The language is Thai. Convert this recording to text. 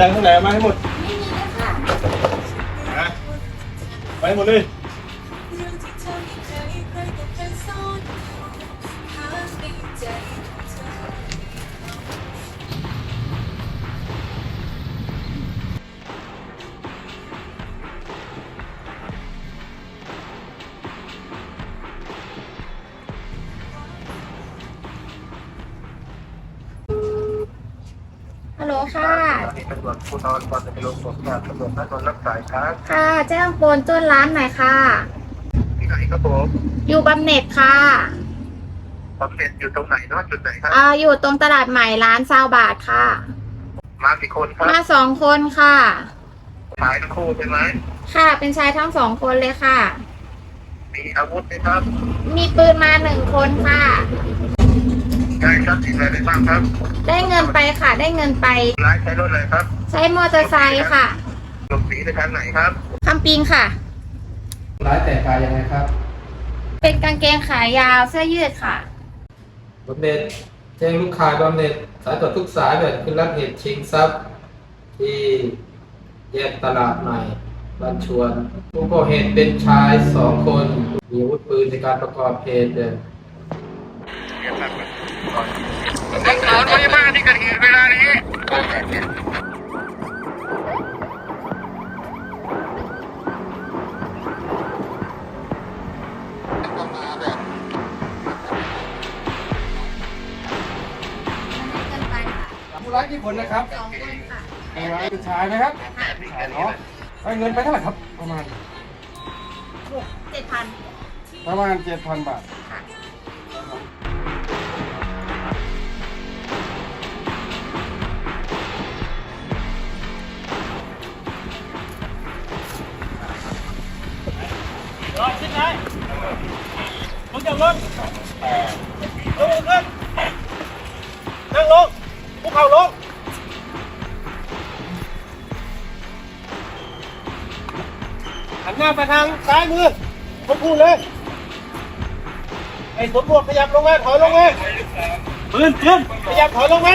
ตังค์เท่าไหร่เอามาให้หมดไม่มีเลยค่ะ นะไปให้หมดเลย ค่ะที่ตำรวจภูธรปอนเป็นลงผมจากตำรวจนครรับสายครับค่ะ แจ้งโปนต้นร้านหน่อยค่ะ ที่ไหนครับผมอยู่บำเหน็จค่ะบำเหน็จอยู่ตรงไหนเนาะจุดไหนครับอ่าอยู่ตรงตลาดใหม่ร้านซาวบาทค่ะ มากี่คนครับมาสองคนค่ะชายทั้งคู่ใช่ไหมค่ะ เป็นชายทั้งสองคนเลยค่ะ มีอาวุธไหมครับ มีปืนมาหนึ่งคนค่ะ ได้ทรัพย์สินอะไรได้บ้างครับได้เงินไปค่ะ ได้เงินไป ร้ายใช้รถอะไรครับใช้มอเตอร์ไซค์ค่ะหลบหนีในทางไหนครับคำปิงค่ะ ร้ายแต่งกายยังไงครับ เป็นกางเกงขายาวเสื้อยืดค่ะ บำเหน็จแจ้งลูกค้าบำเหน็จสายตรวจทุกสายแบบคือรับเหตุชิงทรัพย์ ที่แยกตลาดใหม่บ้านชวน ผู้ก่อเหตุเป็นชายสองคน มีอาวุธปืนในการประกอบเหตุเนี่ยต้ องถอนพยาบาลที่เกิดเหตุเวลานี้ผู้ร้ายกี่คนนะครับสองคนค่ะผู้ร้ายเป็นชายไหมครับชายเนาะได้เงินไปเท่าไหร่ครับ ประมาณเจ็ดพันประมาณเจ็ดพันบาทค่ะ ไหนลงจากรถลงขึ้นนั่งลงพวกเขาลงหันหน้าไปทางซ้ายมือผมพูดเลย ไอ้สมบวกขยับลงมาถอยลงมาปืนปืนขยับถอยลงมา